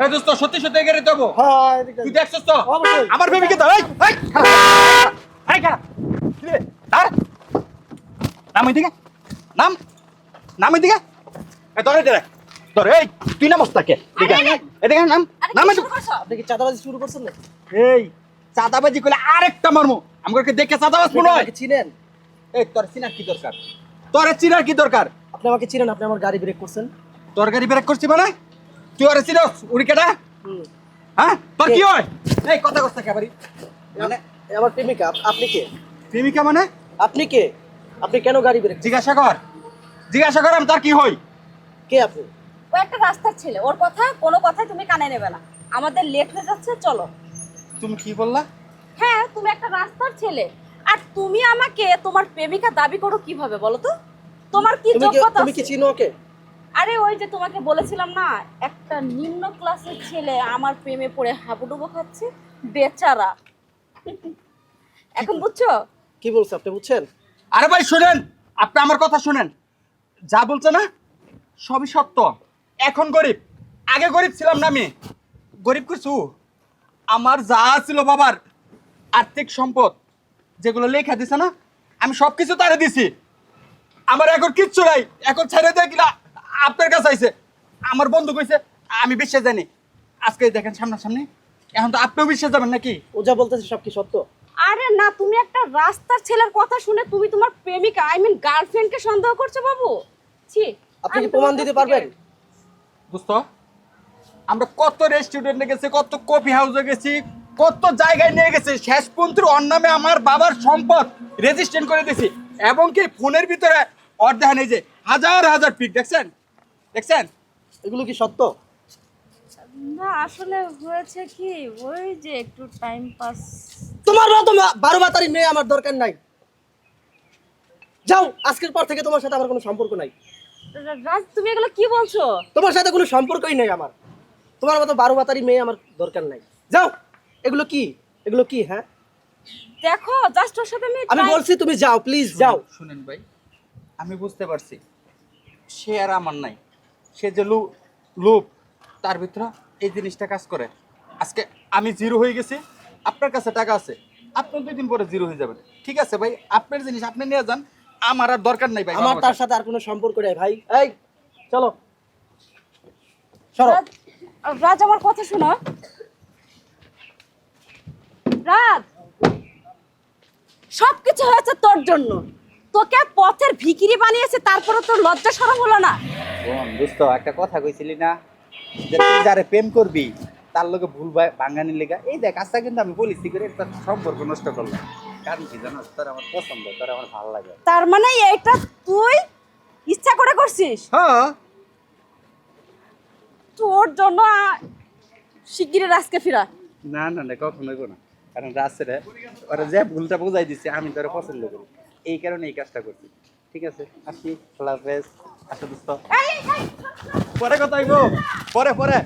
এই দোস্ত সত্যি সত্যি এগিয়ে দেবো হ্যাঁ তুই দেখছিস তো? আমার বেবিকে তো? এই এই এই খারা কি দাঁড়। নাম এদিকে নাম নাম এদিকে ধরে দে ধরে এই তুই নাম ওস্তাকে এদিকে নাম নাম কি এদিকে। শুরু করছ? আপনি কি চাঁদাবাজি শুরু করছেন না এই চাঁদাবাজি করলে আরেকটা মারমু। আমাকে দেখে চাঁদাবাজ মনে হয়। চিনেন? এই তোর চিনার কি দরকার? তোর চিনার কি দরকার? আপনি আমাকে চিনেন আপনি আমার গাড়ি ব্রেক করছেন। তোর গাড়ি ব্রেক করছি মানে? তুই ওরে চিনস উড়ি কেটা হ্যাঁ? তোর কি হয়? এই কথা কেবারি মানে আমার প্রেমিকা আপনি কে? প্রেমিকা মানে? আপনি কে? আপনি কেন গাড়ি জিজ্ঞাসা কর। জিজ্ঞাসা কর আমি তার কি হই? কে আপনি? ও একটা রাস্তার ছেলে। ওর কথা কোনো কথাই তুমি কানে নেবে না। আমাদের লেট হয়ে যাচ্ছে চলো। তুমি কি বললা? হ্যাঁ তুমি একটা রাস্তার ছেলে। আর তুমি আমাকে তোমার প্রেমিকা দাবি করো কীভাবে বলো তো? তোমার কি তুমি কি যোগ্যতা তুমি কি চিনো ওকে? আরে ওই যে তোমাকে বলেছিলাম না একটা নিম্ন ক্লাসের ছেলে আমার প্রেমে পড়ে হাবুডুবু খাচ্ছে বেচারা। এখন বুঝছ? কি বলছো আপনি বুঝছেন? আরে ভাই শুনেন আপনি আমার কথা শুনেন। যা বলছে না সবই সত্য। এখন গরিব আগে গরিব ছিলাম না আমি। গরিব কিছু? আমার যা ছিল বাবার আর্থিক সম্পদ যেগুলো লেখা দিছে না আমি সব কিছু তারে দিছি। আমার এখন কিচ্ছু নাই এখন ছেড়ে দিয়ে কিনা আপনার কাছে আইছে আমার বন্ধু কইছে আমি বিশ্বাস জানি। আজকে দেখেন সামনাসামনি এখন তো আপনিও বিশ্বাস যাবেন নাকি? ও যা বলতেছে সব কি সত্য? আরে না তুমি একটা রাস্তার ছেলের কথা শুনে তুমি তোমার প্রেমিকা আই মিন গার্লফ্রেন্ডকে সন্দেহ করছ বাবু? ছি আপনি কি প্রমাণ দিতে পারবেন? দোস্ত আমরা কত রেস্টুরেন্টে গেছি কত কফি হাউসে গেছি কত জায়গায় নিয়ে গেছি শেষ পর্যন্ত ওর নামে আমার বাবার সম্পদ রেজিস্ট্রেশন করে দিয়েছি এবং কি ফোনের ভিতরে অর্ধেক নেই যে হাজার হাজার পিক দেখছেন? দেখছেন? এগুলো কি সত্য? না আসলে হয়েছে কি ওই যে একটু টাইম পাস তোমার মতো বারো বাতারি মেয়ে আমার দরকার নাই। যাও আজকের পর থেকে তোমার সাথে আমার কোনো সম্পর্ক নাই। রাজ তুমি এগুলো কি বলছো? তোমার সাথে কোনো সম্পর্কই নেই আমার। তোমার মতো বারো বাতারি মেয়ে আমার দরকার নাই। যাও এগুলো কি? এগুলো কি হ্যাঁ? দেখো জাস্ট ওর সাথে আমি আমি বলছি তুমি যাও প্লিজ যাও। শুনেন ভাই আমি বুঝতে পারছি। সে আর আমার নাই। সে যে লু লোভ তার ভিতরে এই জিনিসটা কাজ করে। আজকে আমি জিরো হয়ে গেছি আপনার কাছে টাকা আছে আপনার দুই দিন পরে জিরো হয়ে যাবেন ঠিক আছে ভাই আপনার জিনিস আপনি নিয়ে যান আমার আর দরকার নাই ভাই আমার তার সাথে আর কোনো সম্পর্ক নেই ভাই। এই চলো। সরো। রাজ আমার কথা শোনো। রাজ সবকিছু হয়েছে তোর জন্য। তোকে পথের ভিকিরি বানিয়েছে তারপরে তোর লজ্জা সরম হলো না। দোস্ত একটা কথা কইছিলি না? যে তুই যারে প্রেম করবি তার লগে ভুল ভাঙানি লেগা এই দেখ আজকে কিন্তু আমি বলিছি করে সম্পর্ক নষ্ট করলাম। কারণ কি জানো তোর আমার পছন্দ তোর আমার ভালো লাগে। তার মানে এইটা তুই ইচ্ছা করে করছিস? হ্যাঁ। তোর জন্য শিগগিরই রাজকে ফিরা না না না কখনোই না। কারণ রাস্তাটা ওরা যে ভুলটা বোঝাই দিচ্ছে আমি তোরা পছন্দ করি। এই কারণে এই কাজটা করছি। ঠিক আছে আসি আল্লাহ হাফেজ আসো দোস্ত। পরে কথা আইব পরে পরে।